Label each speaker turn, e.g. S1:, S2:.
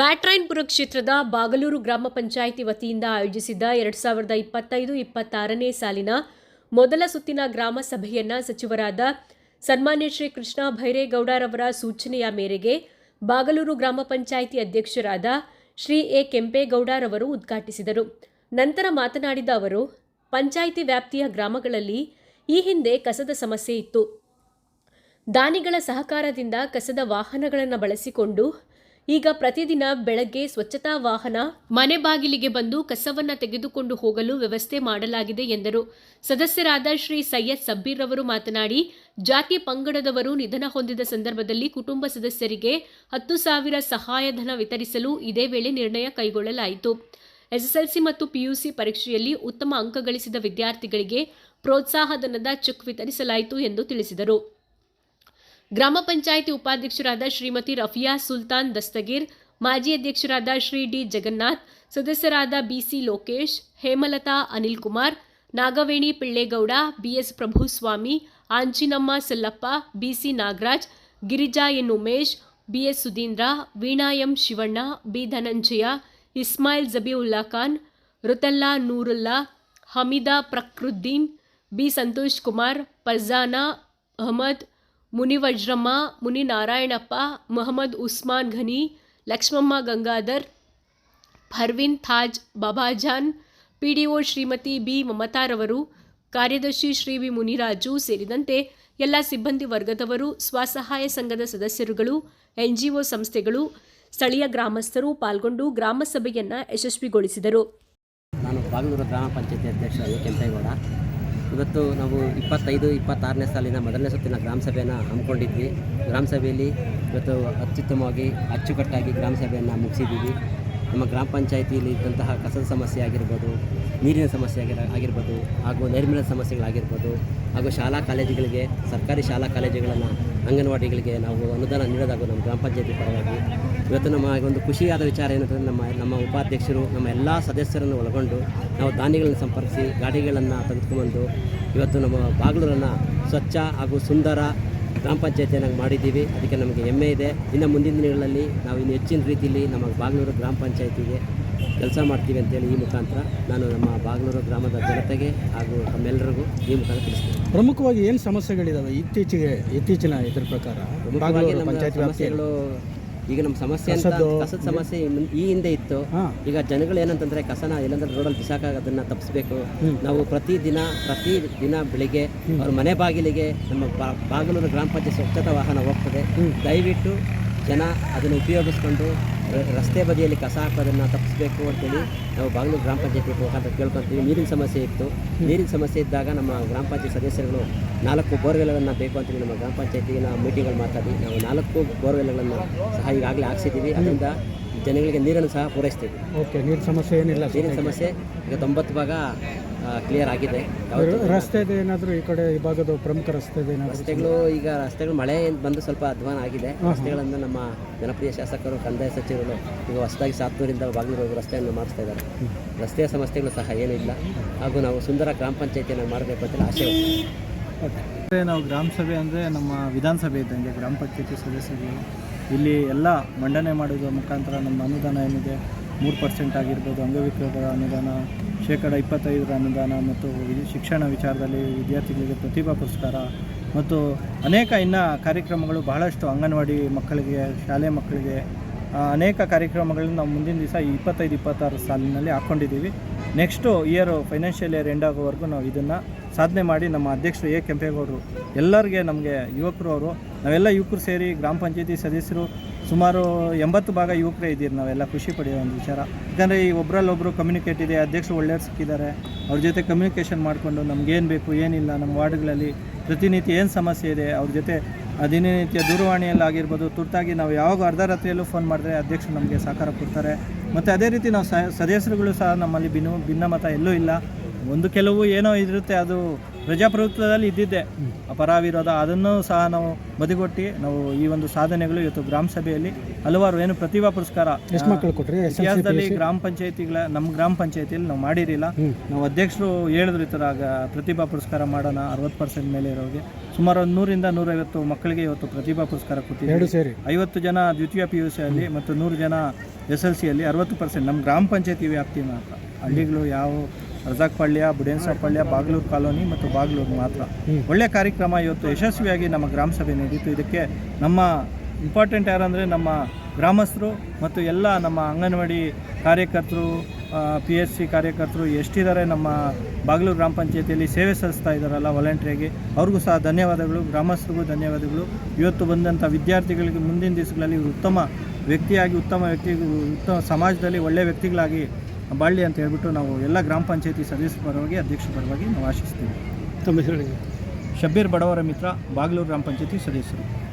S1: ಬ್ಯಾಟ್ರಾಯನ್ಪುರ ಕ್ಷೇತ್ರದ ಬಾಗಲೂರು ಗ್ರಾಮ ಪಂಚಾಯಿತಿ ವತಿಯಿಂದ ಆಯೋಜಿಸಿದ್ದ ಎರಡು ಸಾವಿರದ ಇಪ್ಪತ್ತೈದು, ಇಪ್ಪತ್ತಾರನೇ ಸಾಲಿನ ಮೊದಲ ಸುತ್ತಿನ ಗ್ರಾಮ ಸಭೆಯನ್ನ ಸಚಿವರಾದ ಸನ್ಮಾನ್ಯ ಶ್ರೀ ಕೃಷ್ಣ ಭೈರೇಗೌಡರವರ ಸೂಚನೆಯ ಮೇರೆಗೆ ಬಾಗಲೂರು ಗ್ರಾಮ ಪಂಚಾಯಿತಿ ಅಧ್ಯಕ್ಷರಾದ ಶ್ರೀ ಎ ಕೆಂಪೇಗೌಡರವರು ಉದ್ಘಾಟಿಸಿದರು. ನಂತರ ಮಾತನಾಡಿದ ಅವರು, ಪಂಚಾಯಿತಿ ವ್ಯಾಪ್ತಿಯ ಗ್ರಾಮಗಳಲ್ಲಿ ಈ ಹಿಂದೆ ಕಸದ ಸಮಸ್ಯೆ ಇತ್ತು. ದಾನಿಗಳ ಸಹಕಾರದಿಂದ ಕಸದ ವಾಹನಗಳನ್ನು ಬಳಸಿಕೊಂಡು ಈಗ ಪ್ರತಿದಿನ ಬೆಳಗ್ಗೆ ಸ್ವಚ್ಛತಾ ವಾಹನ ಮನೆ ಬಾಗಿಲಿಗೆ ಬಂದು ಕಸವನ್ನು ತೆಗೆದುಕೊಂಡು ಹೋಗಲು ವ್ಯವಸ್ಥೆ ಮಾಡಲಾಗಿದೆ ಎಂದರು. ಸದಸ್ಯರಾದ ಶ್ರೀ ಸೈಯದ್ ಸಬ್ಬೀರ್ ಅವರು ಮಾತನಾಡಿ, ಜಾತಿ ಪಂಗಡದವರು ನಿಧನ ಹೊಂದಿದ ಸಂದರ್ಭದಲ್ಲಿ ಕುಟುಂಬ ಸದಸ್ಯರಿಗೆ ಹತ್ತು ಸಾವಿರ ಸಹಾಯಧನ ವಿತರಿಸಲು ಇದೇ ವೇಳೆ ನಿರ್ಣಯ ಕೈಗೊಳ್ಳಲಾಯಿತು. ಎಸ್ಎಸ್ಎಲ್ಸಿ ಮತ್ತು ಪಿಯುಸಿ ಪರೀಕ್ಷೆಯಲ್ಲಿ ಉತ್ತಮ ಅಂಕ ಗಳಿಸಿದ ವಿದ್ಯಾರ್ಥಿಗಳಿಗೆ ಪ್ರೋತ್ಸಾಹಧನದ ಚೆಕ್ ವಿತರಿಸಲಾಯಿತು ಎಂದು ತಿಳಿಸಿದರು. ಗ್ರಾಮ ಪಂಚಾಯಿತಿ ಉಪಾಧ್ಯಕ್ಷರಾದ ಶ್ರೀಮತಿ ರಫಿಯಾ ಸುಲ್ತಾನ್ ದಸ್ತಗೀರ್ ಮಾಜಿ ಅಧ್ಯಕ್ಷರಾದ ಶ್ರೀ ಡಿ ಜಗನ್ನಾಥ್ ಸದಸ್ಯರಾದ BC Lokesh Hemalatha Anil Kumar Nagaveni Pillegowda BS Prabhuswamy Anjinamma Sallappa BC Nagaraj Girija N Umesh BS Sudheendra Veena M Shivanna B Dhananjaya Ismail Jabiulla Khan Ruthalla Noorulla Hameeda Prakruddin B Santosh Kumar Farzana Ahmed Muni Vajramma, Muni Narayanappa, Mohammed Usman Ghani, Lakshmamma Gangadhar Farvin Taj Babajan P D O Shrimati B ಮಮತಾರವರು, ಕಾರ್ಯದರ್ಶಿ Shri V Muniraju ಸೇರಿದಂತೆ ಎಲ್ಲ ಸಿಬ್ಬಂದಿ ವರ್ಗದವರು, ಸ್ವಸಹಾಯ ಸಂಘದ ಸದಸ್ಯರುಗಳು, NGO ಸಂಸ್ಥೆಗಳು, ಸ್ಥಳೀಯ ಗ್ರಾಮಸ್ಥರು ಪಾಲ್ಗೊಂಡು ಗ್ರಾಮ ಸಭೆಯನ್ನು ಯಶಸ್ವಿಗೊಳಿಸಿದರು.
S2: ನಾನು ಬಾಗಲೂರು ಗ್ರಾಮ ಪಂಚಾಯತಿ ಅಧ್ಯಕ್ಷ ಕೆಂಪೇಗೌಡ. ಇವತ್ತು ನಾವು ಇಪ್ಪತ್ತೈದು, ಇಪ್ಪತ್ತಾರನೇ ಸಾಲಿನ ಮೊದಲನೇ ಸುತ್ತಿನ ಗ್ರಾಮ ಸಭೆಯನ್ನು ಹಮ್ಮಿಕೊಂಡಿದ್ವಿ. ಗ್ರಾಮ ಸಭೆಯಲ್ಲಿ ಇವತ್ತು ಅತ್ಯುತ್ತಮವಾಗಿ, ಅಚ್ಚುಕಟ್ಟಾಗಿ ಗ್ರಾಮ ಸಭೆಯನ್ನು ಮುಗಿಸಿದ್ದೀವಿ. ನಮ್ಮ ಗ್ರಾಮ ಪಂಚಾಯಿತಿಯಲ್ಲಿ ಇದ್ದಂತಹ ಕಸದ ಸಮಸ್ಯೆ ಆಗಿರ್ಬೋದು, ನೀರಿನ ಸಮಸ್ಯೆ ಆಗಿರ, ಆಗಿರ್ಬೋದು, ಹಾಗೂ ನೈರ್ಮಲ್ಯ ಸಮಸ್ಯೆಗಳಾಗಿರ್ಬೋದು, ಹಾಗೂ ಶಾಲಾ ಕಾಲೇಜುಗಳಿಗೆ, ಸರ್ಕಾರಿ ಶಾಲಾ ಕಾಲೇಜುಗಳನ್ನು ಅಂಗನವಾಡಿಗಳಿಗೆ ನಾವು ಅನುದಾನ ನೀಡೋದಾಗೋ ನಮ್ಮ ಗ್ರಾಮ ಪಂಚಾಯತಿ ಪರವಾಗಿ ಇವತ್ತು ನಮ್ಮ ಒಂದು ಖುಷಿಯಾದ ವಿಚಾರ ಏನಂತಂದರೆ ನಮ್ಮ ನಮ್ಮ ಉಪಾಧ್ಯಕ್ಷರು ನಮ್ಮ ಎಲ್ಲ ಸದಸ್ಯರನ್ನು ಒಳಗೊಂಡು ನಾವು ದಾನಿಗಳನ್ನು ಸಂಪರ್ಕಿಸಿ ಗಾಡಿಗಳನ್ನು ತೆಗೆದುಕೊಂಡು ಇವತ್ತು ನಮ್ಮ ಬಾಗಿಲೂರನ್ನು ಸ್ವಚ್ಛ ಹಾಗೂ ಸುಂದರ ಗ್ರಾಮ ಪಂಚಾಯತಿಯನ್ನು ಮಾಡಿದ್ದೀವಿ. ಅದಕ್ಕೆ ನಮಗೆ ಹೆಮ್ಮೆ ಇದೆ. ಇನ್ನು ಮುಂದಿನ ದಿನಗಳಲ್ಲಿ ನಾವು ಇನ್ನು ಹೆಚ್ಚಿನ ರೀತಿಯಲ್ಲಿ ನಮ್ಮ ಬಾಗಿಲೂರು ಗ್ರಾಮ ಪಂಚಾಯತಿಗೆ ಕೆಲಸ ಮಾಡ್ತೀವಿ ಅಂತೇಳಿ ಈ ಮುಖಾಂತರ ನಾನು ನಮ್ಮ ಬಾಗಲೂರು ಗ್ರಾಮದ ಜನತೆಗೆ ಹಾಗೂ ತಮ್ಮೆಲ್ಲರಿಗೂ ಈ ಮುಖಾಂತರ ತಿಳಿಸ್ತೀನಿ.
S3: ಪ್ರಮುಖವಾಗಿ ಏನು ಸಮಸ್ಯೆಗಳಿದಾವೆ ಇತ್ತೀಚೆಗೆ ಇತ್ತೀಚಿನ ಇದ್ರ ಪ್ರಕಾರ?
S2: ಪ್ರಮುಖವಾಗಿ ನಮ್ಮ ಸಮಸ್ಯೆಗಳು ಈಗ ನಮ್ಮ ಸಮಸ್ಯೆ ಅಂತ ಕಸದ ಸಮಸ್ಯೆ ಈ ಹಿಂದೆ ಇತ್ತು. ಈಗ ಜನಗಳು ಏನಂತಂದ್ರೆ ಕಸನ ಎಲ್ಲಂದ್ರೆ ರೋಡಲ್ಲಿ ಬಿಸಾಕಾಗೋದನ್ನ ತಪ್ಪಿಸ್ಬೇಕು. ನಾವು ಪ್ರತಿ ದಿನ ಪ್ರತಿ ದಿನ ಬೆಳಿಗ್ಗೆ ಅವ್ರ ಮನೆ ಬಾಗಿಲಿಗೆ ನಮ್ಮ ಬಾಗಲೂರು ಗ್ರಾಮ ಪಂಚಾಯತ್ ಸ್ವಚ್ಛತಾ ವಾಹನ ಹೋಗ್ತದೆ. ದಯವಿಟ್ಟು ಜನ ಅದನ್ನು ಉಪಯೋಗಿಸ್ಕೊಂಡು ರಸ್ತೆ ಬದಿಯಲ್ಲಿ ಕಸ ಹಾಕೋದನ್ನು ತಪ್ಪಿಸಬೇಕು ಅಂತೇಳಿ ನಾವು ಬಾಗಿಲು ಗ್ರಾಮ ಪಂಚಾಯತಿ ಮುಖಾಂತರ ಕೇಳ್ಕೊತೀವಿ. ನೀರಿನ ಸಮಸ್ಯೆ ಇತ್ತು. ನೀರಿನ ಸಮಸ್ಯೆ ಇದ್ದಾಗ ನಮ್ಮ ಗ್ರಾಮ ಪಂಚಾಯತ್ ಸದಸ್ಯರುಗಳು ನಾಲ್ಕು ಬೋರ್ವೆಲ್ಗಳನ್ನು ಬೇಕು ಅಂತೇಳಿ ನಮ್ಮ ಗ್ರಾಮ ಪಂಚಾಯತಿಗೆ ನಾವು ಮೀಟಿಂಗ್ಗಳು ಮಾತಾಡಿ ನಾವು ನಾಲ್ಕು ಬೋರ್ವೆಲ್ಗಳನ್ನು ಸಹ ಈಗಾಗಲೇ ಹಾಕ್ಸಿದ್ದೀವಿ. ಅದರಿಂದ ಜನಗಳಿಗೆ ನೀರನ್ನು ಸಹ ಪೂರೈಸ್ತೀವಿ.
S3: ಓಕೆ ನೀರು ಸಮಸ್ಯೆ ಏನಿಲ್ಲ
S2: ನೀರಿನ ಸಮಸ್ಯೆ ಈಗ ತೊಂಬತ್ತು ಭಾಗ ಕ್ಲಿಯರ್ ಆಗಿದೆ. ರಸ್ತೆ
S3: ರಸ್ತೆದು ಏನಾದರೂ ಈ ಕಡೆ ಈ ಭಾಗದ ಪ್ರಮುಖ ರಸ್ತೆದು ಏನಾದರೂ
S2: ರಸ್ತೆಗಳು ಈಗ ರಸ್ತೆಗಳು ಮಳೆ ಬಂದು ಸ್ವಲ್ಪ ಅಧ್ವಾನ ಆಗಿದೆ. ರಸ್ತೆಗಳನ್ನು ನಮ್ಮ ಜನಪ್ರಿಯ ಶಾಸಕರು ಕಂದಾಯ ಸಚಿವರು ಈಗ ಹೊಸದಾಗಿ ಸಾತ್ನೂರಿಂದ ಬಾಗಿಲು ರಸ್ತೆಯನ್ನು ಮಾಡಿಸ್ತಾ ಇದ್ದಾರೆ. ರಸ್ತೆಯ ಸಮಸ್ಯೆಗಳು ಸಹ ಏನಿಲ್ಲ. ಹಾಗೂ ನಾವು ಸುಂದರ ಗ್ರಾಮ ಪಂಚಾಯತಿಯನ್ನು ಮಾಡಬೇಕು ಅಂತ ಆಶೆ
S4: ಮತ್ತೆ ನಾವು ಗ್ರಾಮ ಸಭೆ ಅಂದರೆ ನಮ್ಮ ವಿಧಾನಸಭೆ ಇದ್ದಂಗೆ ಗ್ರಾಮ ಪಂಚಾಯತಿ ಸದಸ್ಯರು. ಇಲ್ಲಿ ಎಲ್ಲ ಮಂಡನೆ ಮಾಡೋದ್ರ ಮುಖಾಂತರ ನಮ್ಮ ಅನುದಾನ ಏನಿದೆ, ಮೂರು ಪರ್ಸೆಂಟ್ ಆಗಿರ್ಬೋದು ಅಂಗವಿಕಲರ ಅನುದಾನ, ಶೇಕಡ ಇಪ್ಪತ್ತೈದರ ಅನುದಾನ ಮತ್ತು ಶಿಕ್ಷಣ ವಿಚಾರದಲ್ಲಿ ವಿದ್ಯಾರ್ಥಿಗಳಿಗೆ ಪ್ರತಿಭಾ ಪುರಸ್ಕಾರ ಮತ್ತು ಅನೇಕ ಇನ್ನು ಕಾರ್ಯಕ್ರಮಗಳು ಬಹಳಷ್ಟು ಅಂಗನವಾಡಿ ಮಕ್ಕಳಿಗೆ, ಶಾಲೆ ಮಕ್ಕಳಿಗೆ ಅನೇಕ ಕಾರ್ಯಕ್ರಮಗಳನ್ನು ನಾವು ಮುಂದಿನ ದಿವಸ ಇಪ್ಪತ್ತೈದು, ಇಪ್ಪತ್ತಾರು ಸಾಲಿನಲ್ಲಿ ಹಾಕ್ಕೊಂಡಿದ್ದೀವಿ next year financial year end ಆಗೋವರೆಗೂ ನಾವು ಇದನ್ನು ಸಾಧನೆ ಮಾಡಿ ನಮ್ಮ ಅಧ್ಯಕ್ಷರು ಎ. ಕೆಂಪೇಗೌಡರು ಎಲ್ಲರಿಗೆ ನಮಗೆ ಯುವಕರು ಅವರು, ನಾವೆಲ್ಲ ಯುವಕರು ಸೇರಿ ಗ್ರಾಮ ಪಂಚಾಯತಿ ಸದಸ್ಯರು, ಸುಮಾರು ಎಂಬತ್ತು ಭಾಗ ಯುವಕರೇ ಇದ್ದೀರಿ ನಾವೆಲ್ಲ ಖುಷಿ ಪಡೆಯೋ ಒಂದು ವಿಚಾರ. ಯಾಕಂದರೆ ಈ ಒಬ್ಬರಲ್ಲೊಬ್ಬರು ಕಮ್ಯುನಿಕೇಟ್ ಇದೆ, ಅಧ್ಯಕ್ಷರು ಒಳ್ಳೆಯವ್ರು ಸಿಕ್ಕಿದ್ದಾರೆ, ಅವ್ರ ಜೊತೆ ಕಮ್ಯುನಿಕೇಷನ್ ಮಾಡಿಕೊಂಡು ನಮಗೇನು ಬೇಕು, ಏನಿಲ್ಲ, ನಮ್ಮ ವಾರ್ಡ್ಗಳಲ್ಲಿ ಪ್ರತಿನಿತ್ಯ ಏನು ಸಮಸ್ಯೆ ಇದೆ, ಅವ್ರ ಜೊತೆ ದಿನನಿತ್ಯ ದೂರವಾಣಿಯಲ್ಲಿ ಆಗಿರ್ಬೋದು ತುರ್ತಾಗಿ ನಾವು ಯಾವಾಗ ಅರ್ಧ ರಾತ್ರಿಯಲ್ಲೂ ಫೋನ್ ಮಾಡಿದ್ರೆ ಅಧ್ಯಕ್ಷರು ನಮಗೆ ಸಹಕಾರ ಕೊಡ್ತಾರೆ. ಮತ್ತು ಅದೇ ರೀತಿ ನಾವು ಸದಸ್ಯರುಗಳು ಸಹ ನಮ್ಮಲ್ಲಿ ಭಿನ್ನ, ಭಿನ್ನಮತ ಎಲ್ಲೂ ಇಲ್ಲ. ಒಂದು ಕೆಲವು ಏನೋ ಇರುತ್ತೆ, ಅದು ಪ್ರಜಾಪ್ರಭುತ್ವದಲ್ಲಿ ಇದ್ದಿದ್ದೆ. ಅಪರ ವಿರೋಧ ಅದನ್ನು ಸಹ ನಾವು ಬದಿಗೊಟ್ಟು ನಾವು ಈ ಒಂದು ಸಾಧನೆಗಳು ಇವತ್ತು ಗ್ರಾಮ ಸಭೆಯಲ್ಲಿ ಹಲವಾರು ಏನು ಪ್ರತಿಭಾ ಪುರಸ್ಕಾರ ಇತಿಹಾಸದಲ್ಲಿ ಗ್ರಾಮ ಪಂಚಾಯತಿಗಳ ನಮ್ಮ ಗ್ರಾಮ ಪಂಚಾಯತಿಯಲ್ಲಿ ನಾವು ಮಾಡಿರಲಿಲ್ಲ. ನಾವು ಅಧ್ಯಕ್ಷರು ಹೇಳಿದ್ರು ಈ ಥರ ಆಗ ಪ್ರತಿಭಾ ಪುರಸ್ಕಾರ ಮಾಡೋಣ ಅರವತ್ತು ಪರ್ಸೆಂಟ್ ಮೇಲೆ ಇರೋರಿಗೆ. ಸುಮಾರು ಒಂದು ನೂರಿಂದ ನೂರೈವತ್ತು ಮಕ್ಕಳಿಗೆ ಇವತ್ತು ಪ್ರತಿಭಾ ಪುರಸ್ಕಾರ ಕೊಟ್ಟಿದ್ದೀವಿ. ಐವತ್ತು ಜನ ದ್ವಿತೀಯ ಪಿ ಯು ಸಿಯಲ್ಲಿ ಮತ್ತು ನೂರು ಜನ ಎಸ್ ಎಲ್ ಸಿಯಲ್ಲಿ ಅರವತ್ತು ಪರ್ಸೆಂಟ್ ನಮ್ಮ ಗ್ರಾಮ ಪಂಚಾಯತಿ ವ್ಯಾಪ್ತಿ ಮಾತ್ರ. ಹಳ್ಳಿಗಳು ಯಾವ ರಜಾಕ್ಪಳ್ಯ ಬುಡೇನ್ಸಪಳ್ಯ ಬಾಗ್ಲೂರು ಕಾಲೋನಿ ಮತ್ತು ಬಾಗ್ಲೂರು ಮಾತ್ರ. ಒಳ್ಳೆ ಕಾರ್ಯಕ್ರಮ ಇವತ್ತು ಯಶಸ್ವಿಯಾಗಿ ನಮ್ಮ ಗ್ರಾಮ ಸಭೆ ನಡೀತು. ಇದಕ್ಕೆ ನಮ್ಮ ಇಂಪಾರ್ಟೆಂಟ್ ಯಾರಂದರೆ ನಮ್ಮ ಗ್ರಾಮಸ್ಥರು ಮತ್ತು ಎಲ್ಲ ನಮ್ಮ ಅಂಗನವಾಡಿ ಕಾರ್ಯಕರ್ತರು ಪಿ ಎಸ್ ಸಿ ಕಾರ್ಯಕರ್ತರು ಎಷ್ಟಿದ್ದಾರೆ ನಮ್ಮ ಬಾಗ್ಲೂರು ಗ್ರಾಮ ಪಂಚಾಯತಿಯಲ್ಲಿ ಸೇವೆ ಸಲ್ಲಿಸ್ತಾ ಇದ್ದಾರಲ್ಲ ವಾಲಂಟ್ರಿಯಾಗಿ ಅವ್ರಿಗೂ ಸಹ ಧನ್ಯವಾದಗಳು. ಗ್ರಾಮಸ್ಥರಿಗೂ ಧನ್ಯವಾದಗಳು. ಇವತ್ತು ಬಂದಂಥ ವಿದ್ಯಾರ್ಥಿಗಳಿಗೆ ಮುಂದಿನ ದಿವಸಗಳಲ್ಲಿ ಉತ್ತಮ ವ್ಯಕ್ತಿಯಾಗಿ, ಉತ್ತಮ ವ್ಯಕ್ತಿ ಉತ್ತಮ ಸಮಾಜದಲ್ಲಿ ಒಳ್ಳೆಯ ವ್ಯಕ್ತಿಗಳಾಗಿ ಬಾಳಲಿ ಅಂತ ಹೇಳ್ಬಿಟ್ಟು ನಾವು ಎಲ್ಲ ಗ್ರಾಮ ಪಂಚಾಯತಿ ಸದಸ್ಯ ಪರವಾಗಿ ಅಧ್ಯಕ್ಷರ ಪರವಾಗಿ ನಾವು ಆಶಿಸ್ತೀವಿ
S3: ತಮ್ಮ ಹೆಸರು ಹೇಳಿ.
S4: ಶಬ್ಬೀರ್ ಬಡವರ ಮಿತ್ರ ಬಾಗ್ಲೂರು ಗ್ರಾಮ ಪಂಚಾಯತಿ ಸದಸ್ಯರು